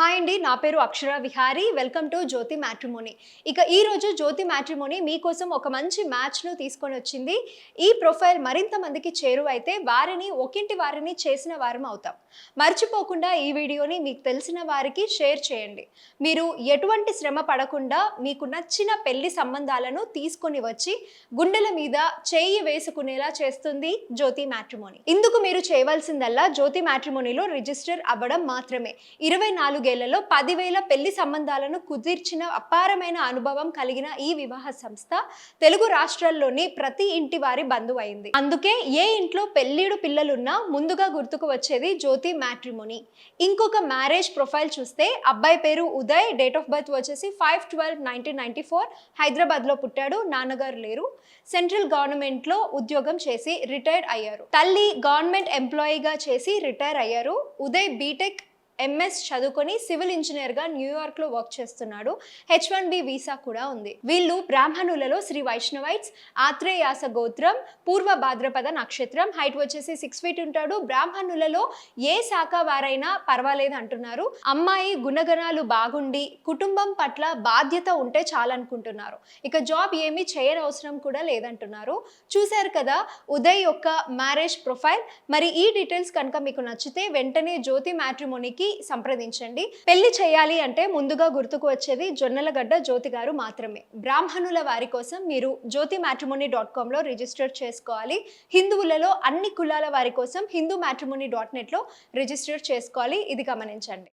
Hi అండి నా పేరు Akshara Vihari. Welcome to Jyothi matrimony ఇక ఈ రోజు జ్యోతి మ్యాట్రిమోనీ మీకోసం ఒక మంచి మ్యాచ్ను తీసుకొని వచ్చింది. ఈ ప్రొఫైల్ మరింత మందికి చేరువైతే వారిని ఒకింటి వారిని చేసిన వారం అవుతాం. మర్చిపోకుండా ఈ వీడియోని మీకు తెలిసిన వారికి షేర్ చేయండి. మీరు ఎటువంటి శ్రమ పడకుండా మీకు నచ్చిన పెళ్ళి సంబంధాలను తీసుకొని వచ్చి గుండెల మీద చేయి వేసుకునేలా చేస్తుంది జ్యోతి మ్యాట్రిమోనీ ఇందుకు మీరు చేయవలసిందల్లా జ్యోతి మ్యాట్రిమోనీలో రిజిస్టర్ అవ్వడం మాత్రమే. ఇరవై నాలుగు నాలుగేళ్ళలో పదివేల పెళ్ళి సంబంధాలను కుదిర్చిన అపారమైన అనుభవం కలిగిన ఈ వివాహ సంస్థ తెలుగు రాష్ట్రాల్లోని ప్రతి ఇంటి వారి బంధువైంది. అందుకే ఏ ఇంట్లో పెళ్ళిడు పిల్లలున్నా ముందుగా గుర్తుకు వచ్చేది జ్యోతి మ్యాట్రిమోని. ఇంకొక మ్యారేజ్ ప్రొఫైల్ చూస్తే అబ్బాయి పేరు ఉదయ్ డేట్ ఆఫ్ బర్త్ వచ్చేసి five twelve nineteen ninety four హైదరాబాద్లో పుట్టాడు నాన్నగారు లేరు. సెంట్రల్ గవర్నమెంట్లో ఉద్యోగం చేసి రిటైర్డ్ అయ్యారు. తల్లి గవర్నమెంట్ ఎంప్లాయీగా చేసి రిటైర్ అయ్యారు. ఉదయ్ బీటెక్ ఎంఎస్ చదువుకొని సివిల్ ఇంజనీర్గా న్యూయార్క్లో వర్క్ చేస్తున్నాడు. హెచ్ వన్ బి వీసా కూడా ఉంది. వీళ్ళు బ్రాహ్మణులలో శ్రీ వైష్ణవైట్స్ ఆత్రేయాస గోత్రం పూర్వ భాద్రపద నక్షత్రం హైట్ వచ్చేసి సిక్స్ ఫీట్ ఉంటాడు. బ్రాహ్మణులలో ఏ శాఖ వారైనా పర్వాలేదు అంటున్నారు. అమ్మాయి గుణగణాలు బాగుండి కుటుంబం పట్ల బాధ్యత ఉంటే చాలనుకుంటున్నారు. ఇక జాబ్ ఏమీ చేయనవసరం కూడా లేదంటున్నారు. చూశారు కదా ఉదయ్ యొక్క మ్యారేజ్ ప్రొఫైల్. మరి ఈ డీటెయిల్స్ కనుక మీకు నచ్చితే వెంటనే జ్యోతి మ్యాట్రిమోనీకి సంప్రదించండి. పెళ్ళి చేయాలి అంటే ముందుగా గుర్తుకు వచ్చేది జొన్నలగడ్డ జ్యోతి గారు మాత్రమే. బ్రాహ్మణుల వారి కోసం మీరు జ్యోతి మ్యాట్రిమోని డాట్ కామ్లో రిజిస్టర్ చేసుకోవాలి. హిందువులలో అన్ని కులాల వారి కోసం హిందూ మ్యాట్రిమోని డాట్ నెట్లో రిజిస్టర్ చేసుకోవాలి. ఇది గమనించండి.